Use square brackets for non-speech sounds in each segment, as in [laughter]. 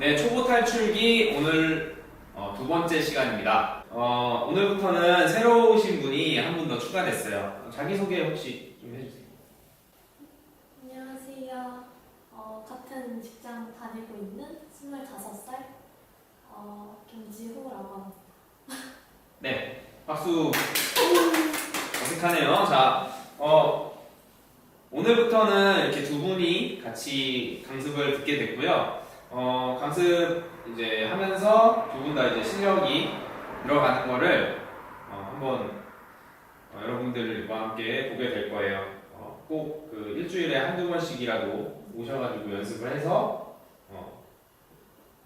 네, 초보 탈출기 오늘 어, 두 번째 시간입니다. 어, 오늘부터는 새로 오신 분이 한 분 더 추가됐어요. 자기소개 혹시 좀 해주세요. 안녕하세요. 어, 같은 직장 다니고 있는 25살 어, 김지호라고 합니다. [laughs] 네, 박수. 어색하네요. 자, 어, 오늘부터는 이렇게 두 분이 같이 강습을 듣게 됐고요. 어, 강습 이제 하면서 두 분 다 이제 실력이 늘어가는 거를 어, 한번 어, 여러분들과 함께 보게 될 거예요. 어, 꼭그 일주일에 한두 번씩이라도 오셔가지고 연습을 해서 어,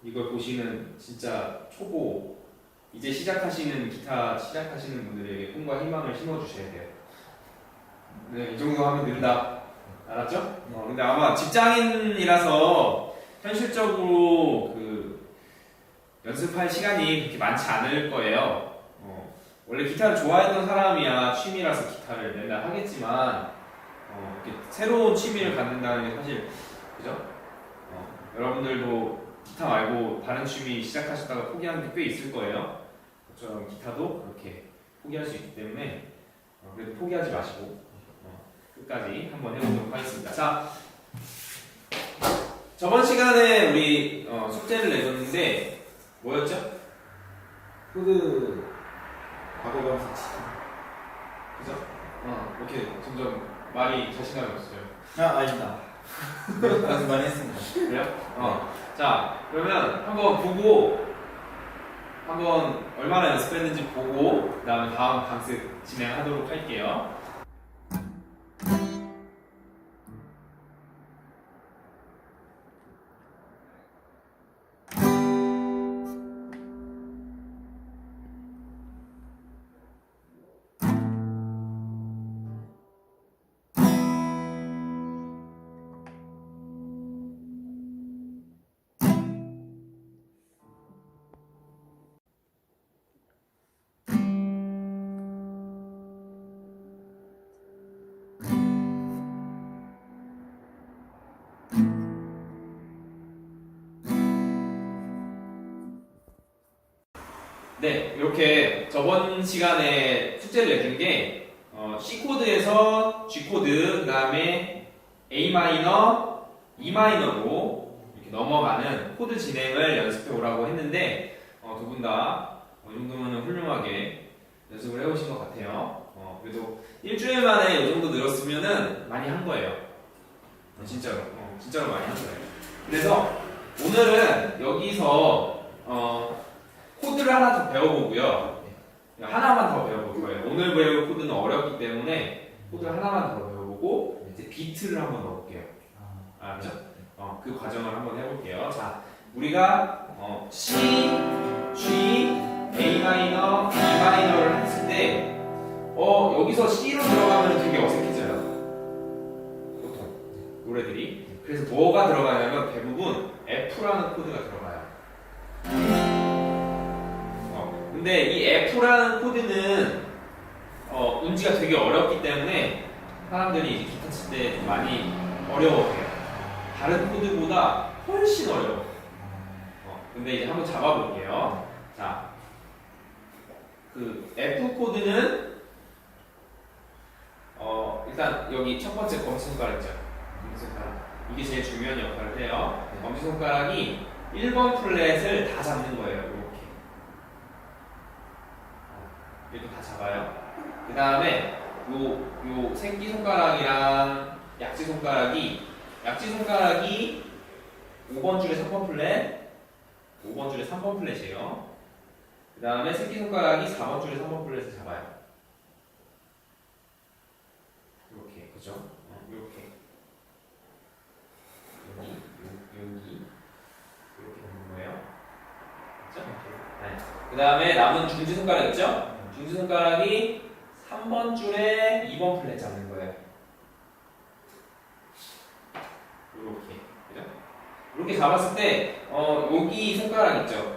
이걸 보시는 진짜 초보 이제 시작하시는 기타 시작하시는 분들에게 꿈과 희망을 심어주셔야 돼요. 네, 이 정도 하면 된다. 알았죠? 어, 근데 아마 직장인이라서 현실적으로 그 연습할 시간이 그렇게 많지 않을 거예요. 어, 원래 기타를 좋아했던 사람이야 취미라서 기타를 맨날 하겠지만 어, 새로운 취미를 갖는다는 게 사실 그죠? 어, 여러분들도 기타 말고 다른 취미 시작하셨다가 포기하는 게 꽤 있을 거예요. 저처럼 기타도 그렇게 포기할 수 있기 때문에 어, 그래도 포기하지 마시고 어, 끝까지 한번 해보도록 하겠습니다. 자, 저번 시간에 우리 어, 숙제를 내줬는데 뭐였죠? 코드 과거형 사치. 그죠? 어, 이렇게 점점 말이 자신감이 없어요. 아 아닙니다. 연습 많이 했습니다. 그래요? 어. 자, 그러면 한번 보고 한번 얼마나 연습했는지 보고 그다음에 다음 강습 진행하도록 할게요. 네, 이렇게 저번 시간에 숙제를 내준 게 어, C 코드에서 G 코드, 그 다음에 A 마이너, E 마이너로 이렇게 넘어가는 코드 진행을 연습해 오라고 했는데 어, 두분 다 이 정도면 훌륭하게 연습을 해오신 것 같아요. 어, 그래도 일주일 만에 이 정도 늘었으면은 많이 한 거예요. 어, 진짜로, 어, 진짜로 많이 한 거예요. 그래서 오늘은 여기서 어, 코드를 하나 더 배워보고요. 하나만 더 배워볼 거예요. 오늘 배울 코드는 어렵기 때문에 코드 하나만 더 배워보고 이제 비트를 한번 넣어볼게요. 알았죠? 어, 그 과정을 한번 해볼게요. 자, 우리가 어, C, G, A 마이너, E 마이너를 했을 때 어, 여기서 C로 들어가면 되게 어색해져요. 보통 노래들이. 그래서 뭐가 들어가냐면 대부분 F라는 코드가 들어가요. 어, 근데 이 F라는 코드는 어, 운지가 되게 어렵기 때문에 사람들이 기타 칠 때 많이 어려워해요. 다른 코드보다 훨씬 어려워. 어, 근데 이제 한번 잡아볼게요. 자, 그 F 코드는 어, 일단 여기 첫 번째 검지손가락 있죠. 검지손가락. 이게 제일 중요한 역할을 해요. 검지손가락이 1번 플랫을 다 잡는 거예요. 이렇게. 어, 이렇게 다 잡아요. 그 다음에 요, 요 새끼손가락이랑 약지손가락이, 약지손가락이 5번 줄에 3번 플랫, 5번 줄에 3번 플랫이에요. 그 다음에 새끼손가락이 4번 줄에 3번 플랫을 잡아요. 이렇게, 그죠? 어, 이렇게. 여기, 요, 여기. 이렇게 되는 거예요. 그죠? 네. 그 다음에 남은 중지 손가락 있죠? 중지손가락이 3번 줄에 2번 플랫 잡는 거예요. 이렇게. 그죠? 이렇게 잡았을 때, 어, 여기 손가락 있죠?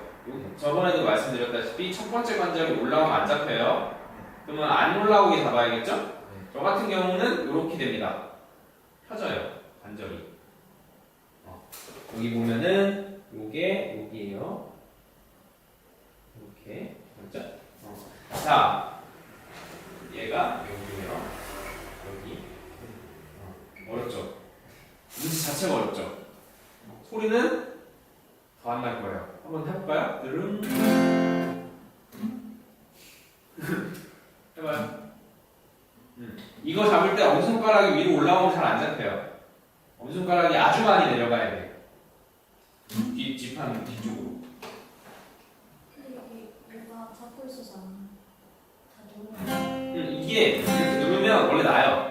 저번에도 말씀드렸다시피 첫 번째 관절이 올라오면 안 잡혀요. 그러면 안 올라오게 잡아야겠죠? 저 같은 경우는 이렇게 됩니다. 펴져요. 관절이. 어. 여기 보면은 요게 여기에요. 이렇게 맞죠? 어. 자, 얘가 여기에요. 여기 어. 어렵죠? 문제 자체가 어렵죠? 소리는 더 안 날 거예요. 한번 해볼까요? 드릉 [laughs] 해봐요. 음. 이거 잡을 때 엄지손가락이 위로 올라오면 잘 안 잡혀요. 엄지손가락이 아주 많이 내려가야 돼. 뒤, 뒷판 뒤쪽으로. 근데 여기 뭐가 잡고 있어서 안 이게 이렇게 누르면 원래 나요.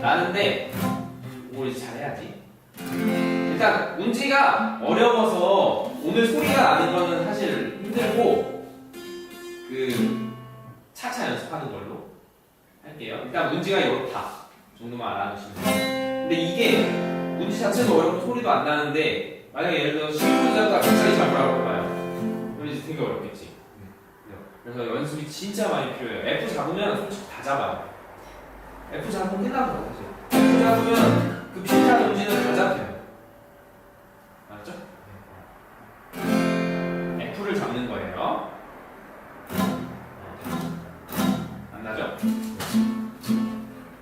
나는데 뭘 잘해야지. 일단 운지가 어려워서 오늘 소리가 나는 거는 사실 힘들고 그 차차 연습하는 걸로 할게요. 일단 문지가 이렇다 정도만 알아두시면 돼요. 근데 이게 문지 자체도 어렵고 소리도 안 나는데 만약에 예를 들어 10분 잡다가 갑자기 잡으라고 해봐요. 그럼 이제 되게 어렵겠지. 그래서 연습이 진짜 많이 필요해요. F 잡으면 솔직히 다 잡아요. F 잡으면 끝나거든요, 사실. F 잡으면 그 비슷한 음질은 다 잡혀요. 알았죠? F를 잡는 거예요. 안 나죠?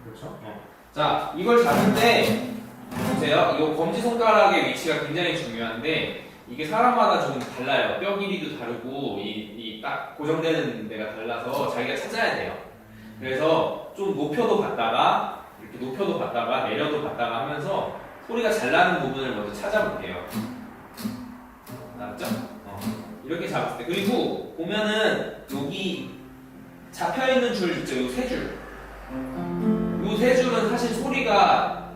그렇죠? 어. 자, 이걸 때 보세요. 이거 검지 손가락의 위치가 굉장히 중요한데 이게 사람마다 좀 달라요. 뼈 길이도 다르고 이 딱 고정되는 데가 달라서 자기가 찾아야 돼요. 그래서 좀 높여도 봤다가 이렇게 높여도 봤다가 내려도 봤다가 하면서 소리가 잘 나는 부분을 먼저 찾아볼게요. 알았죠? 어. 이렇게 잡았을 때 그리고 보면은 여기 잡혀 있는 줄 있죠? 이세 줄. 이세 줄은 사실 소리가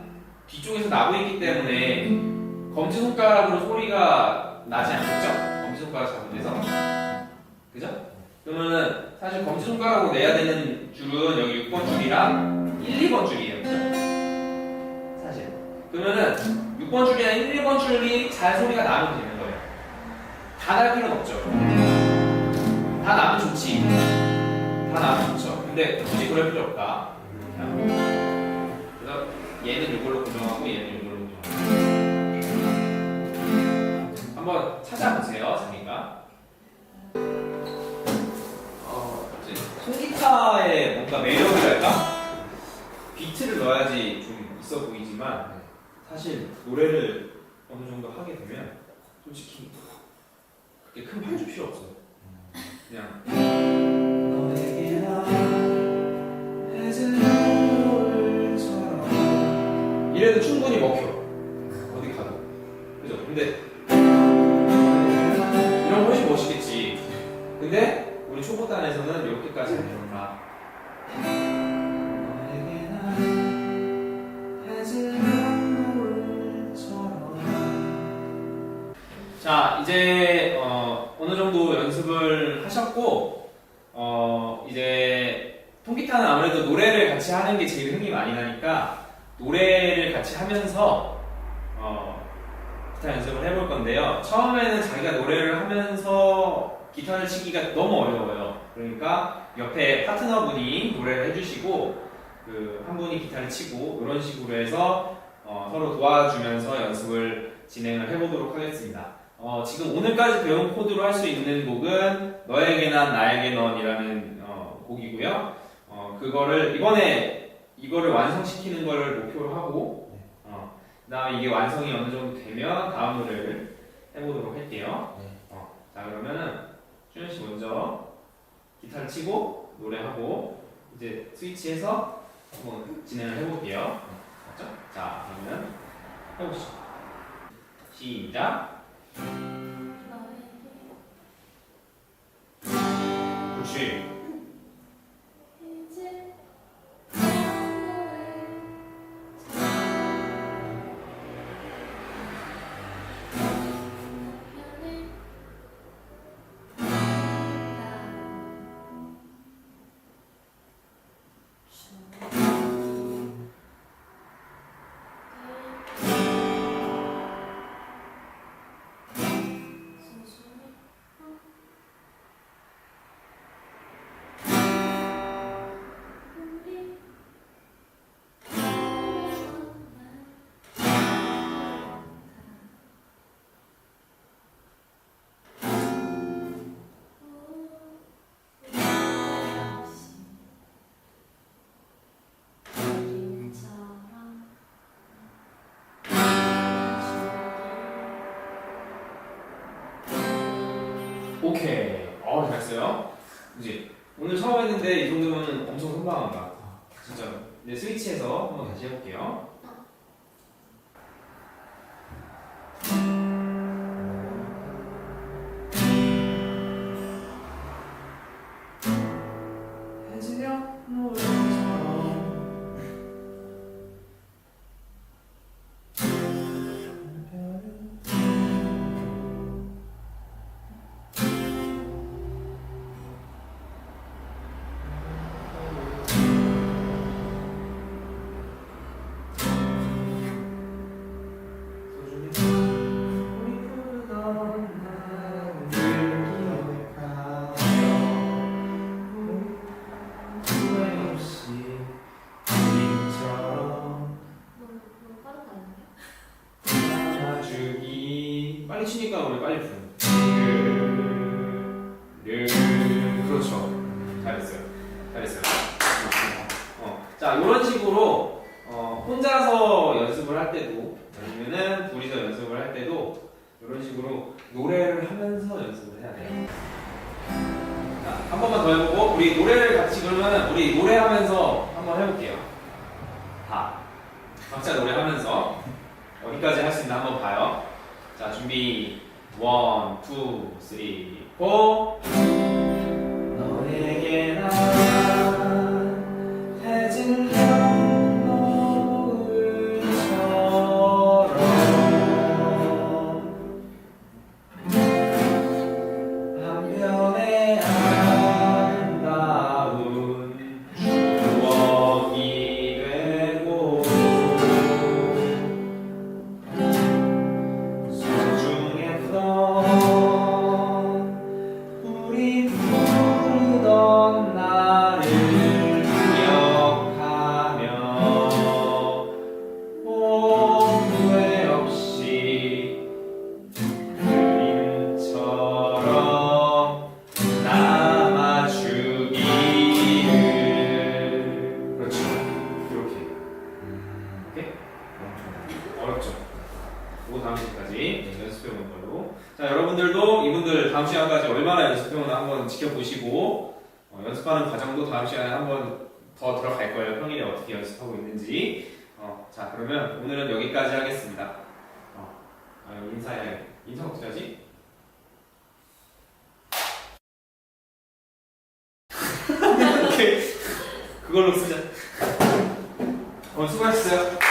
뒤쪽에서 나고 있기 때문에 검지 손가락으로 소리가 나지 않겠죠? 검지 손가락 잡은 데서. 그죠? 그러면은 사실 검지 손가락으로 내야 되는 줄은 여기 6번 줄이랑 1, 2번 줄이에요. 그죠? 사실. 그러면은 6번 줄이랑 1, 2번 줄이 잘 소리가 나면 되는 거예요. 다 날 필요는 없죠. 다 나면 좋지. 다 나면 좋죠. 근데 굳이 그럴 필요 없다. 그래서 얘는 이걸로 고정하고 얘는 한번 찾아보세요, 자기가. 어, 이제 통기타의 뭔가 매력이랄까? 비트를 넣어야지 좀 있어 보이지만 사실 노래를 어느 정도 하게 되면 솔직히 그렇게 큰 반주 필요 없어요. 그냥 이래도 충분히 먹혀 어디 가도 그죠? 근데 근데 우리 초보단에서는 이렇게까지 해놓는다. 자 이제 어, 어느 정도 연습을 하셨고 어, 이제 통기타는 아무래도 노래를 같이 하는 게 제일 흥이 많이 나니까 노래를 같이 하면서 어, 기타 연습을 해볼 건데요. 처음에는 자기가 노래를 하면서 기타를 치기가 너무 어려워요. 그러니까 옆에 파트너분이 노래를 해주시고 그 한 분이 기타를 치고 이런 식으로 해서 어, 서로 도와주면서 연습을 진행을 해보도록 하겠습니다. 어, 지금 오늘까지 배운 코드로 할 수 있는 곡은 너에게 난 나에게 넌이라는 어, 곡이고요. 어, 그거를 이번에 이거를 완성시키는 거를 목표로 하고 어, 그다음에 이게 완성이 어느 정도 되면 다음 노래를 해보도록 할게요. 네. 어, 자 그러면은 주현 씨 먼저 기타를 치고 노래하고 이제 스위치해서 한번 진행을 해볼게요. 맞죠? 자 그러면 해보시죠. 시작. 했어요. 이제 오늘 처음 했는데 이 정도면 엄청 선방한다. 진짜로. 스위치해서 한번 다시 해볼게요. 하면서 어디까지 할 수 있나 한번 봐요. 자, 준비. 1, 2, 3, 4. 정도 다음 시간에 한번 더 들어갈 거예요. 평일에 어떻게 연습하고 있는지. 어, 자, 그러면 오늘은 여기까지 하겠습니다. 어, 아, 인사해. 인사 어떻게 하지? [laughs] 그걸로 쓰자. 오늘 수고하셨어요.